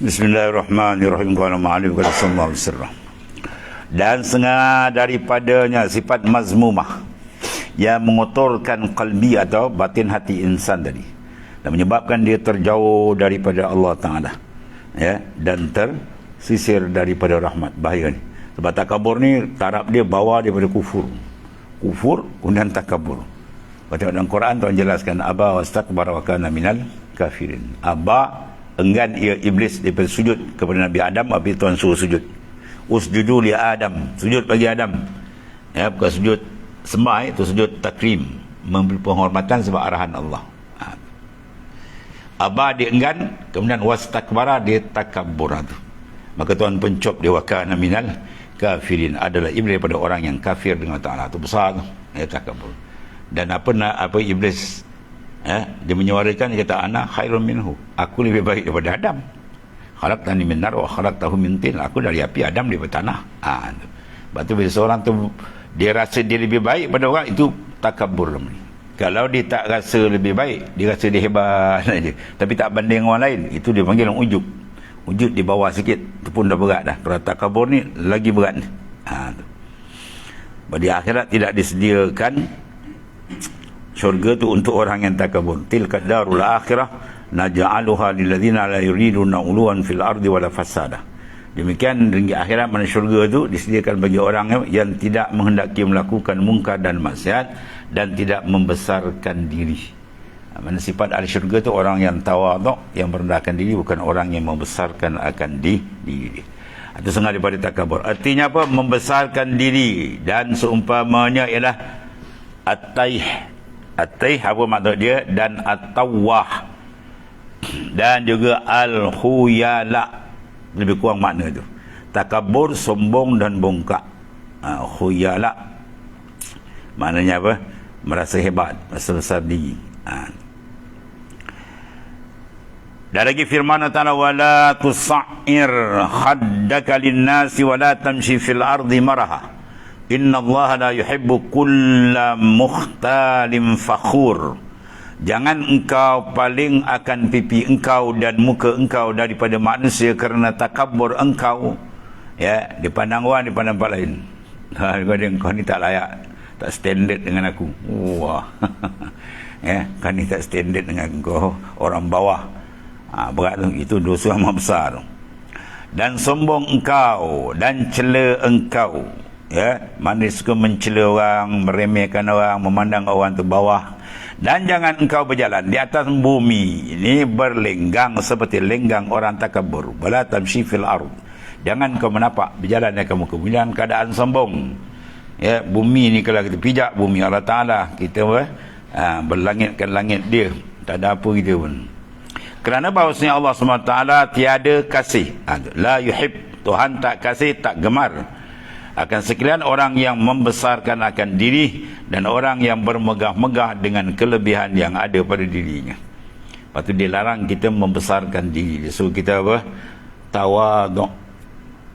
Bismillahirrahmanirrahim. Qala sallallahu alaihi wasallam. Dan setengah daripadanya sifat mazmumah. Yang mengotorkan kalbi atau batin hati insan tadi. Dan menyebabkan dia terjauh daripada Allah Taala. Ya dan tersisir daripada rahmat. Bahaya ni. Sebab takabur ni taraf dia bawa daripada kufur. Kufur kemudian takabur. Baca dalam Quran Tuhan jelaskan aba wastakbara wa kana minal kafirin. Aba enggan ia iblis daripada sujud kepada Nabi Adam tapi Tuhan suruh sujud. Usjudu li Adam. Sujud bagi Adam. Ya bukan sujud sembah itu sujud takrim. Memberi penghormatan sebab arahan Allah. Ha. Aba dia enggan kemudian wastakbara dia takabur tu. Maka Tuhan pencop dia wakana minal kafirin. Adalah iblis daripada orang yang kafir dengan Ta'ala. Tu besar tu. Dia takabur dan apa apa iblis eh, dia menyuarakan dia kata anak khairun minhu. Aku lebih baik daripada Adam. Khalaqtani min nar wa khalaqtahu min tin. Aku dari api Adam daripada tanah ha, sebab tu bila seorang tu dia rasa dia lebih baik pada orang itu takabur namanya kalau dia tak rasa lebih baik dia rasa dia hebat saja. Tapi tak banding orang lain itu dia panggil ujub. Ujub di bawah sikit itu pun dah berat dah. Kalau tak kabur ni lagi berat ha, tu. di akhirat tidak disediakan syurga tu untuk orang yang takabur tilka darul akhirah naj'aluha lil ladzina la yuriduna uluwan fil ardi wala fasada demikian ringgit akhirat mana syurga tu disediakan bagi orang yang tidak menghendaki melakukan mungkar dan maksiat dan tidak membesarkan diri. Ha, mana sifat ahli syurga itu orang yang tawaduk, yang merendahkan diri bukan orang yang membesarkan akan di, diri. Itu sengaja daripada takabur. Artinya apa? Membesarkan diri dan seumpamanya ialah at-taih. At-taih apa maksud dia? Dan at-tawah. Dan juga al-huyala. Lebih kurang makna itu. Takabur, sombong dan bongkak. Uh, huyala. Maknanya apa? merasa hebat merasa besar diri ha. dan lagi firman Allah wala tusa'ir khaddaka linnasi wala tamshi fil ardi maraha inna Allah la yuhibbu kulla mukhtalin fakhur. Jangan engkau paling akan pipi engkau dan muka engkau daripada manusia kerana takabur engkau ya dipandang orang dipandang tempat lain. Ha, kau ni tak layak tak standard dengan aku. Wah. Ya kan ni tak standard dengan kau orang bawah. Ha, berat tu itu dosa yang besar. Dan sombong engkau dan cela engkau ya mana suka mencela orang meremehkan orang memandang orang tu bawah. Dan jangan engkau berjalan di atas bumi. Ini berlenggang seperti lenggang orang takabur bala tamshi fil ard. Jangan kau menapak berjalan yang kamu. Kemudian keadaan sombong. Ya bumi ni kalau kita pijak bumi Allah Taala kita apa? Ha, berlangitkan langit dia. Tak ada apa kita pun. Kerana bahawasanya Allah SWT tiada kasih. Ha, la yuhib. Tuhan tak kasih tak gemar akan sekalian orang yang membesarkan akan diri dan orang yang bermegah-megah dengan kelebihan yang ada pada dirinya. Lepas tu dia larang kita membesarkan diri so kita apa? Tawaduk.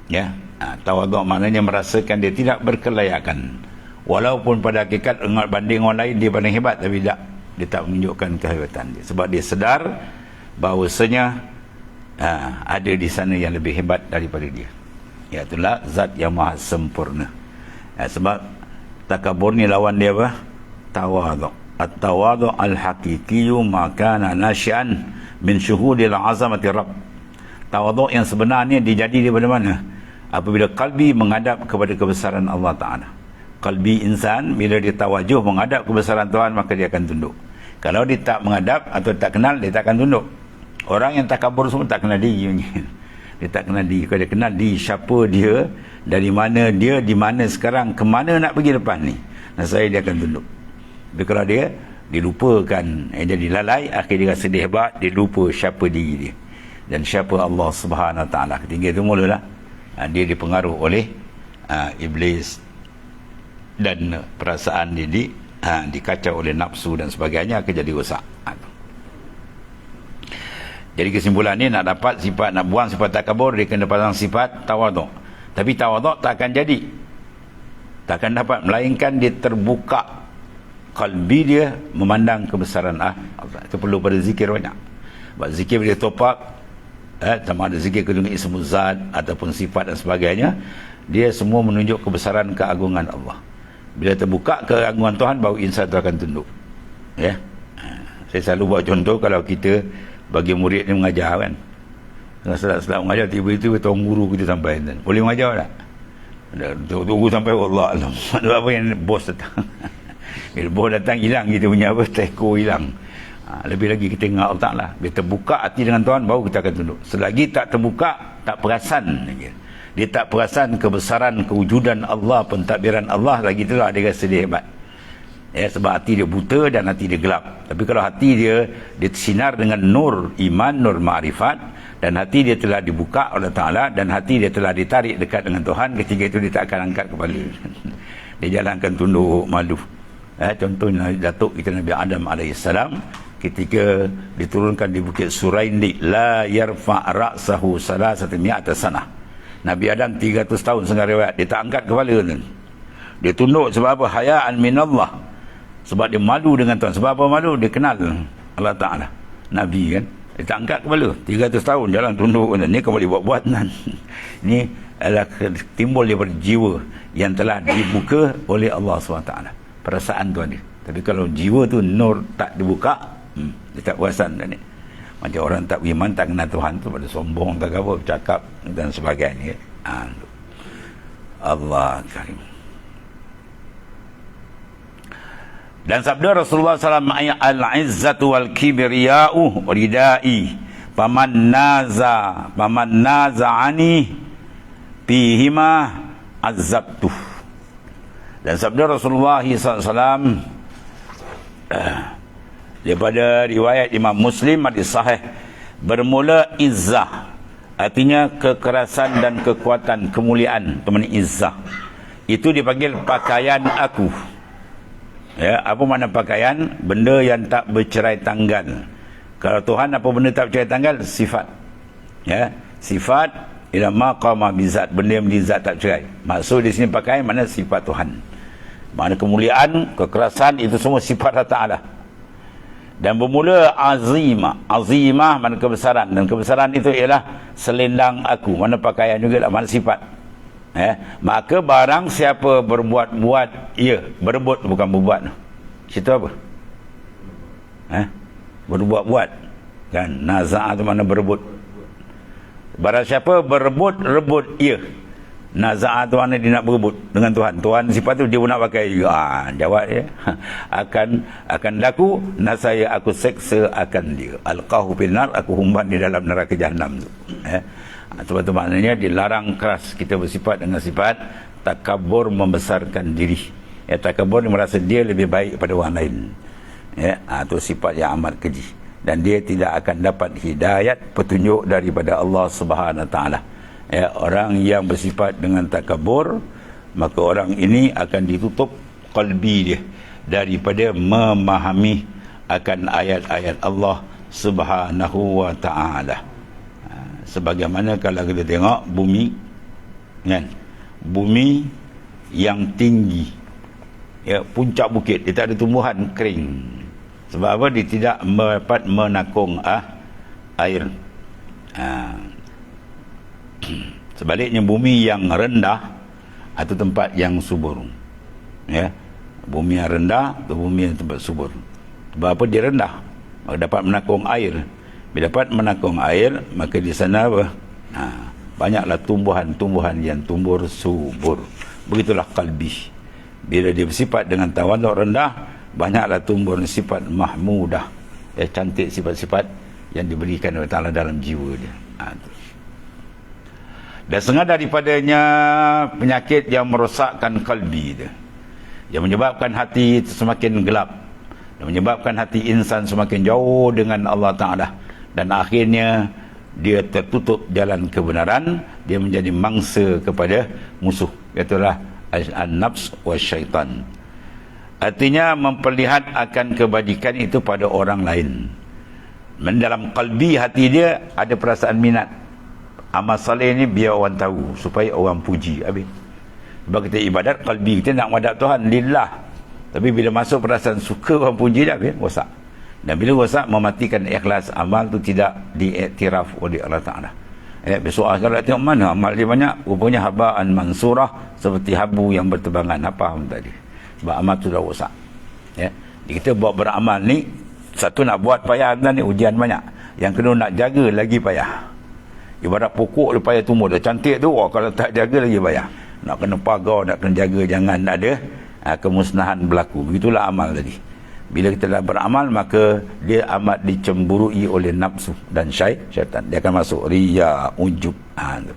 Ya? Ha, tawaduk maknanya merasakan dia tidak berkelayakan. Walaupun pada hakikat ingat banding orang lain dia paling hebat tapi tak dia tak menunjukkan kehebatan dia. Sebab dia sedar bahawasanya ha, ada di sana yang lebih hebat daripada dia iaitulah zat yang maha sempurna. Ha, sebab takabur ni lawan dia apa? Tawaduk at-tawaduk al-haqiqiyu makana nasyan min syuhudil azamati rabb. Tawaduk yang sebenarnya dijadi daripada mana? Apabila kalbi menghadap kepada kebesaran Allah Ta'ala. Kalbi insan bila dia tawajuh menghadap kebesaran Tuhan maka dia akan tunduk. Kalau dia tak menghadap atau tak kenal dia tak akan tunduk. Orang yang tak kabur semua tak kenal diri dia tak kenal diri kalau dia kenal diri siapa dia dari mana dia di mana sekarang ke mana nak pergi depan ni. Dan saya dia akan tunduk. Tapi kalau dia dilupakan eh, dia dilalai akhirnya dia rasa dia hebat dia lupa siapa diri dia. Dan siapa Allah Subhanahu Taala. Ketinggian itu mulalah. Uh, dia dipengaruh oleh uh, iblis dan perasaan dia di, uh, dikacau oleh nafsu dan sebagainya akan jadi rosak. Uh. Jadi kesimpulan ni nak dapat sifat nak buang sifat takabur dia kena pasang sifat tawaduk. Tapi tawaduk tak akan jadi. Tak akan dapat. Melainkan dia terbuka kalbi dia memandang kebesaran. Ah, itu perlu pada zikir banyak. Sebab zikir dia topak eh, sama ada zikir kedua ismu zat ataupun sifat dan sebagainya dia semua menunjuk kebesaran keagungan Allah. Bila terbuka keagungan Tuhan baru insan itu akan tunduk. Ya? Eh, saya selalu buat contoh kalau kita bagi murid ni mengajar kan tengah sedap-sedap mengajar tiba-tiba tuan guru kita sampai kan? boleh mengajar tak tunggu sampai Allah Allah apa yang bos datang bila bos datang hilang kita punya apa teko hilang Ha, lebih lagi kita ingat Allah Ta'ala. Bila terbuka hati dengan Tuhan, baru kita akan tunduk. Selagi tak terbuka, tak perasan. Dia tak perasan kebesaran, kewujudan Allah, pentadbiran Allah, lagi itulah dia rasa dia hebat. Ya, sebab hati dia buta dan hati dia gelap. Tapi kalau hati dia, dia tersinar dengan nur iman, nur ma'rifat, dan hati dia telah dibuka oleh Ta'ala, dan hati dia telah ditarik dekat dengan Tuhan, ketika itu dia tak akan angkat kepala. dia jalankan tunduk malu. Eh, contohnya Datuk kita Nabi Adam AS ketika diturunkan di Bukit Suraindi la yarfa ra'sahu salasati mi'ata sana Nabi Adam 300 tahun setengah riwayat dia tak angkat kepala dia tunduk sebab apa hayaan minallah sebab dia malu dengan Tuhan sebab apa malu dia kenal Allah Ta'ala Nabi kan dia tak angkat kepala 300 tahun jalan tunduk ni kau boleh buat-buat kan ni adalah timbul daripada jiwa yang telah dibuka oleh Allah SWT perasaan Tuhan dia tapi kalau jiwa tu nur tak dibuka Hmm. Dia tak perasan ni. Macam orang tak beriman, tak kenal Tuhan tu pada sombong, tak apa, bercakap dan sebagainya. Ha. Allah karim. Dan sabda Rasulullah SAW Al-izzatu wal-kibriya'u ridai Paman naza Paman naza'ani Pihima azabtuh Dan sabda Rasulullah SAW daripada riwayat Imam Muslim hadis sahih bermula izzah artinya kekerasan dan kekuatan kemuliaan teman izzah. Itu dipanggil pakaian aku ya apa makna pakaian? Benda yang tak bercerai tanggal. Kalau Tuhan apa benda tak bercerai tanggal? Sifat. Ya sifat ila maqama bizat benda yang bizat tak cerai. Maksud di sini pakaian mana? Sifat Tuhan. Makna kemuliaan kekerasan itu semua sifat Allah dan bermula azimah azimah mana kebesaran. Dan kebesaran itu ialah selendang aku. Mana pakaian juga lah. Mana sifat eh maka barang siapa berbuat-buat ya berebut bukan berbuat situ apa eh berbuat-buat kan nazaa tu mana berebut barang siapa berebut rebut ya Naza'ah tu mana dia nak berebut dengan Tuhan. Tuhan sifat tu dia pun nak pakai juga. Ha, jawab dia. akan akan laku nasaya aku seksa akan dia. Alqahu fil nar aku humban di dalam neraka jahanam tu. Eh. Ha, sebab tu maknanya dilarang keras kita bersifat dengan sifat takabur membesarkan diri. Ya takabur merasa dia lebih baik pada orang lain. Ya, ha, tu sifat yang amat keji dan dia tidak akan dapat hidayat petunjuk daripada Allah Subhanahu taala ya, orang yang bersifat dengan takabur maka orang ini akan ditutup kalbi dia daripada memahami akan ayat-ayat Allah Subhanahu wa taala. Sebagaimana kalau kita tengok bumi kan? Bumi yang tinggi. Ya puncak bukit dia tak ada tumbuhan kering. Sebab apa? Dia tidak dapat menakung ah air. Ha, sebaliknya bumi yang rendah atau tempat yang subur. Ya bumi yang rendah atau bumi yang tempat subur. Sebab apa? Dia rendah. Dapat menakung air bila dapat menakung air maka di sana apa ha, banyaklah tumbuhan-tumbuhan yang tumbuh subur begitulah kalbi bila dia bersifat dengan tawaduk rendah banyaklah tumbuh sifat mahmudah ya, cantik sifat-sifat yang diberikan oleh Allah dalam jiwa dia ha, dan setengah daripadanya penyakit yang merosakkan kalbi dia. Yang menyebabkan hati semakin gelap. Dan menyebabkan hati insan semakin jauh dengan Allah Ta'ala. Dan akhirnya dia tertutup jalan kebenaran. Dia menjadi mangsa kepada musuh. Itulah an-nafs wa syaitan. Artinya memperlihat akan kebajikan itu pada orang lain. Dalam kalbi hati dia ada perasaan minat amal saleh ni biar orang tahu supaya orang puji habis sebab kita ibadat kalbi kita nak madap Tuhan lillah tapi bila masuk perasaan suka orang puji dah habis rosak Dan bila rosak mematikan ikhlas amal tu tidak diiktiraf oleh Allah Taala. Eh, besok akhirat tengok mana amal dia banyak. Rupanya habaan mansurah seperti habu yang bertebangan. Apa pun tadi? Sebab amal tu dah rosak ya kita buat beramal ni satu nak buat payah dan ni ujian banyak. Yang kedua nak jaga lagi payah. Ibarat pokok dia payah tumbuh. Dah cantik tu oh, kalau tak jaga lagi payah. Nak kena pagar nak kena jaga jangan ada ha, kemusnahan berlaku. Begitulah amal tadi bila kita dah beramal maka dia amat dicemburui oleh nafsu dan syaitan. Dia akan masuk riya, ujub. Ha, itu.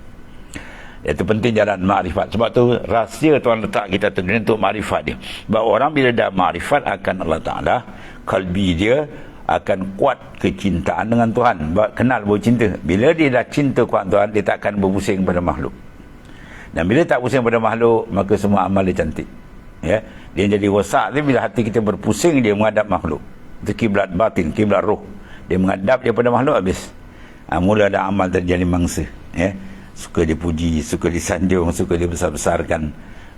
itu penting jalan makrifat. Sebab tu rahsia Tuhan letak kita tu untuk makrifat dia. Sebab orang bila dah makrifat akan Allah Ta'ala, kalbi dia akan kuat kecintaan dengan Tuhan. Kenal bahawa cinta. Bila dia dah cinta kuat Tuhan, dia tak akan berpusing pada makhluk. Dan bila tak pusing pada makhluk, maka semua amal dia cantik. Ya. Dia jadi rosak tu bila hati kita berpusing dia menghadap makhluk. Itu kiblat batin kiblat roh. Dia menghadap dia pada makhluk habis. Ha, mula ada amal terjadi mangsa ya. Suka dipuji suka disanjung suka dibesar-besarkan.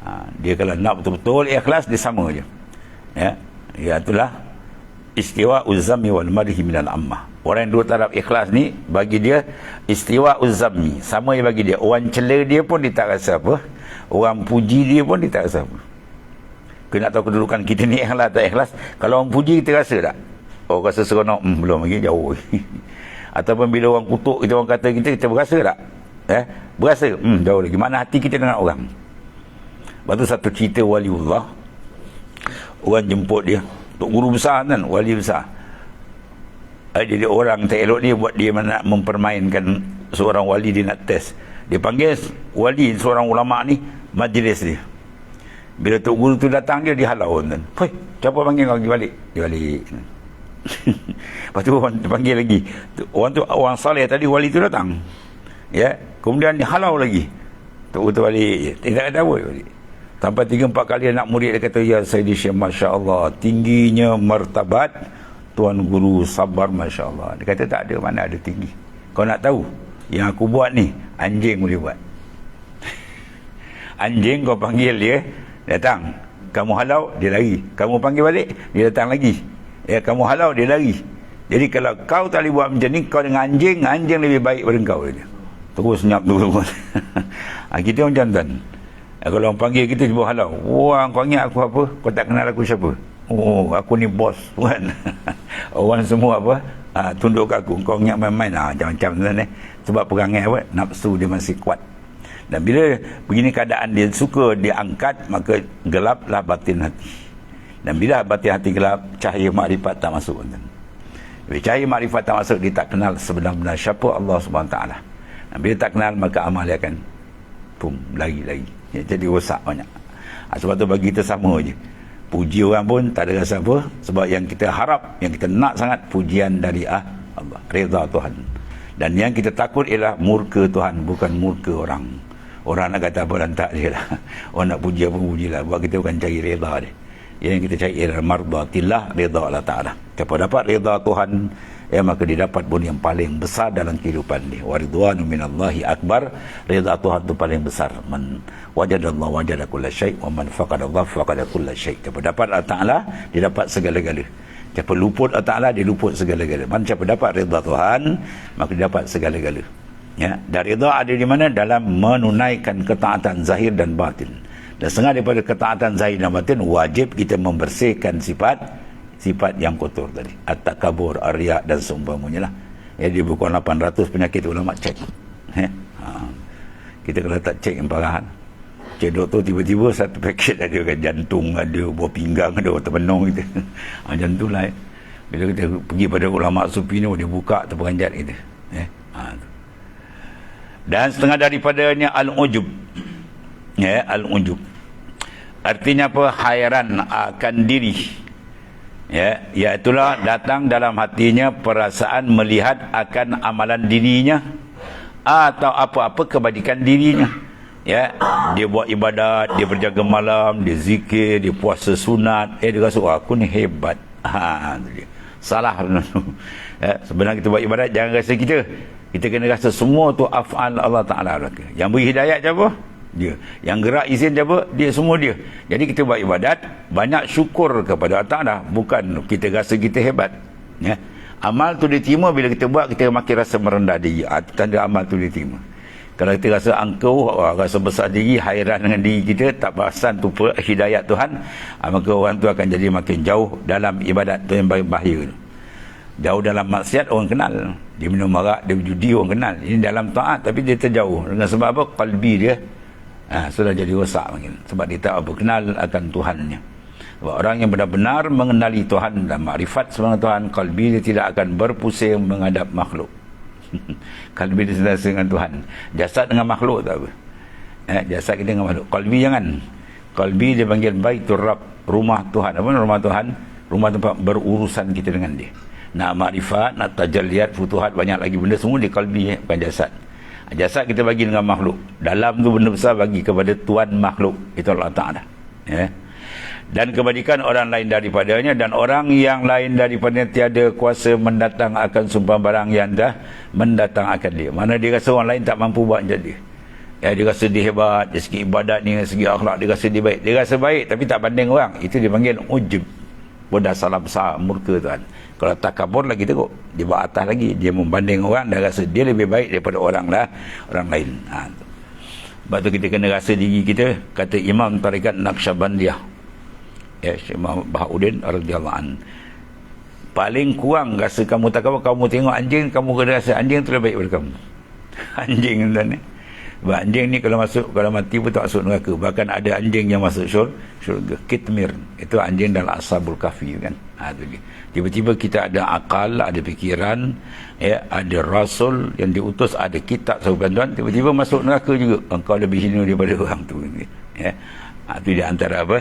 Ha, dia kalau nak betul-betul ikhlas dia sama je. Ya. Ya itulah istiwa uzami wal madhi minal ammah orang yang dua taraf ikhlas ni bagi dia istiwa uzami sama je bagi dia. Orang cela dia pun dia tak rasa apa. Orang puji dia pun dia tak rasa apa kena tahu kedudukan kita ni ikhlas tak ikhlas. Kalau orang puji kita rasa tak? Oh rasa seronok hmm, belum lagi jauh ataupun bila orang kutuk kita orang kata kita kita berasa tak? Eh berasa hmm, jauh lagi. Mana hati kita dengan orang. Lepas tu satu cerita waliullah. Orang jemput dia. Tok Guru besar kan wali besar. Eh, jadi orang tak elok ni buat dia nak mempermainkan seorang wali dia nak test. Dia panggil wali seorang ulama ni majlis dia bila Tok Guru tu datang dia dihalau kan. Hoi, siapa panggil kau pergi balik? Dia balik. Lepas tu orang panggil lagi. Orang tu orang saleh tadi wali tu datang. Ya, kemudian dihalau lagi. Tok Guru tu balik. Tidak ada apa balik. Sampai tiga empat kali anak murid dia kata, Ya Sayyidi Syekh, Masya Allah, tingginya martabat Tuan Guru sabar, Masya Allah. Dia kata, tak ada mana ada tinggi. Kau nak tahu, yang aku buat ni, anjing boleh buat. anjing kau panggil dia, datang. Kamu halau dia lari. Kamu panggil balik dia datang lagi. Ya kamu halau dia lari. Jadi kalau kau tak boleh buat macam ni kau dengan anjing anjing lebih baik daripada kau. Dia. terus senyap tu. Ha, kita macam tuan. Kalau orang panggil kita cuba halau. Wah kau ingat aku apa? Kau tak kenal aku siapa? Oh aku ni bos tuan. Orang semua apa? Ha, tunduk ke aku. Kau ingat main-main? Ha, macam-macam tuan eh. Sebab perangai apa? Nafsu dia masih kuat dan bila begini keadaan dia suka diangkat, maka gelaplah batin hati. Dan bila batin hati gelap, cahaya makrifat tak masuk. Bila cahaya makrifat tak masuk, dia tak kenal sebenar-benar siapa Allah SWT. Dan bila tak kenal, maka amal dia akan pum, lagi-lagi. Jadi rosak banyak. Ha, sebab tu bagi kita sama je. Puji orang pun tak ada rasa apa. Sebab yang kita harap, yang kita nak sangat, pujian dari ah, Allah. Reza Tuhan. Dan yang kita takut ialah murka Tuhan, bukan murka orang. Orang nak kata apa dan tak lah. Orang nak puji apa puji lah. Buat kita bukan cari reda dia. Yang kita cari ialah mardatillah reda Allah Ta'ala. Siapa dapat reda Tuhan, ya maka dia dapat pun yang paling besar dalam kehidupan dia. Waridwanu minallahi akbar. Reda Tuhan tu paling besar. Man wajadallah wajada kulla syait. Wa man faqada kulla syait. Siapa dapat Allah Ta'ala, dia dapat segala-gala. Siapa luput Allah Ta'ala, dia luput segala-gala. Man siapa dapat reda Tuhan, maka dia dapat segala-gala ya dan rida ada di mana? Dalam menunaikan ketaatan zahir dan batin. Dan setengah daripada ketaatan zahir dan batin wajib kita membersihkan sifat sifat yang kotor tadi. At-takabur arya dan seumpamanya lah ya di buku 800 penyakit ulama cek. Ya ha. kita kalau tak cek yang parahan cek doktor tiba-tiba satu paket ada kan jantung ada buah pinggang ada terbenung gitu ha, macam tu lah ya. bila kita pergi pada ulama sufi ni dia buka terperanjat gitu ya ha, dan setengah daripadanya al-ujub. Ya al-ujub. Artinya apa? Hairan akan diri. Ya iaitulah datang dalam hatinya perasaan melihat akan amalan dirinya atau apa-apa kebajikan dirinya. Ya dia buat ibadat dia berjaga malam dia zikir dia puasa sunat. Eh dia rasa oh, aku ni hebat. Ha salah. Ya, sebenarnya kita buat ibadat jangan rasa kita kita kena rasa semua tu af'al Allah Ta'ala Yang beri hidayat siapa? Dia. Yang gerak izin siapa? Dia semua dia. Jadi kita buat ibadat, banyak syukur kepada Allah Ta'ala. Bukan kita rasa kita hebat. Ya. Amal tu diterima bila kita buat kita makin rasa merendah diri. Ah, tanda amal tu diterima. Kalau kita rasa angkuh, oh, rasa besar diri, hairan dengan diri kita, tak perasan tu hidayat Tuhan, ah, maka orang tu akan jadi makin jauh dalam ibadat tu yang bahaya tu. Jauh dalam maksiat orang kenal. Dia minum marak, dia berjudi orang kenal. Ini dalam taat tapi dia terjauh. Dengan sebab apa? Kalbi dia ha, sudah jadi rosak mungkin. Sebab dia tak apa kenal akan Tuhannya. Sebab orang yang benar-benar mengenali Tuhan dan makrifat sebagai Tuhan, kalbi dia tidak akan berpusing menghadap makhluk. kalbi dia sentiasa dengan Tuhan. Jasad dengan makhluk tak apa. Eh, jasad kita dengan makhluk. Kalbi jangan. Kalbi dia panggil rab, rumah Tuhan. Apa rumah Tuhan? Rumah tempat berurusan kita dengan dia nak makrifat, nak tajalliyat, futuhat, banyak lagi benda semua di kalbi, bukan jasad. Jasad kita bagi dengan makhluk. Dalam tu benda besar bagi kepada tuan makhluk. Itu Allah Ta'ala. Ya. Dan kebajikan orang lain daripadanya dan orang yang lain daripadanya tiada kuasa mendatang akan sumpah barang yang dah mendatang akan dia. Mana dia rasa orang lain tak mampu buat macam dia. Ya, dia rasa dia hebat, dari segi ibadat ni, dari segi akhlak, dia rasa dia baik. Dia rasa baik tapi tak banding orang. Itu dipanggil ujub. Bodah salah besar murka tuan. Kalau tak kabur lagi teruk. Dia buat atas lagi. Dia membanding orang dan rasa dia lebih baik daripada orang lah. Orang lain. Ha. Sebab tu kita kena rasa diri kita. Kata Imam Tarikat Naqsyabandiyah. Ya, Imam Bahauddin radhiyallahu an. Paling kurang rasa kamu tak kabur. Kamu tengok anjing. Kamu kena rasa anjing tu lebih baik daripada kamu. Anjing tuan ni. Sebab anjing ni kalau masuk, kalau mati pun tak masuk neraka. Bahkan ada anjing yang masuk syur, syurga. Kitmir. Itu anjing dalam asabul kafi kan. Ha, dia. Tiba-tiba kita ada akal, ada fikiran, ya, ada rasul yang diutus, ada kitab sahabat tuan. Tiba-tiba masuk neraka juga. Engkau lebih hina daripada orang tu. Ya. Ha, itu di antara apa?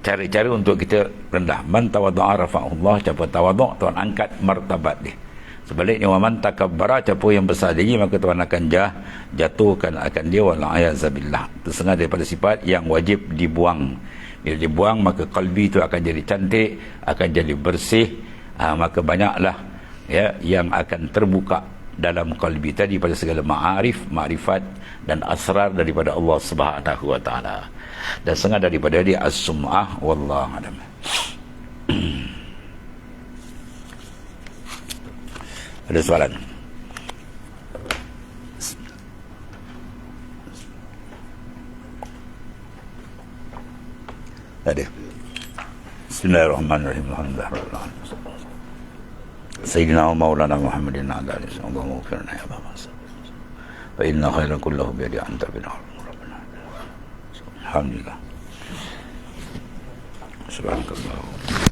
Cara-cara untuk kita rendah. Man tawadu'a rafa'ullah. Siapa tawaduk, Tuhan angkat martabat dia. Sebaliknya waman takabbara siapa yang besar diri maka Tuhan akan jah, jatuhkan akan dia wala ayazabillah. Tersengah daripada sifat yang wajib dibuang. Bila dibuang maka kalbi itu akan jadi cantik, akan jadi bersih, ha, maka banyaklah ya yang akan terbuka dalam kalbi tadi pada segala ma'arif, ma'rifat dan asrar daripada Allah Subhanahu wa taala. Dan setengah daripada dia as-sum'ah wallahu a'lam. Ada soalan? Ada. Bismillahirrahmanirrahim. Alhamdulillah. سيدنا ومولانا محمد على اله اللهم اغفر يا بابا فإن خير كله بيد أنت بنا ربنا الحمد لله سبحانك اللهم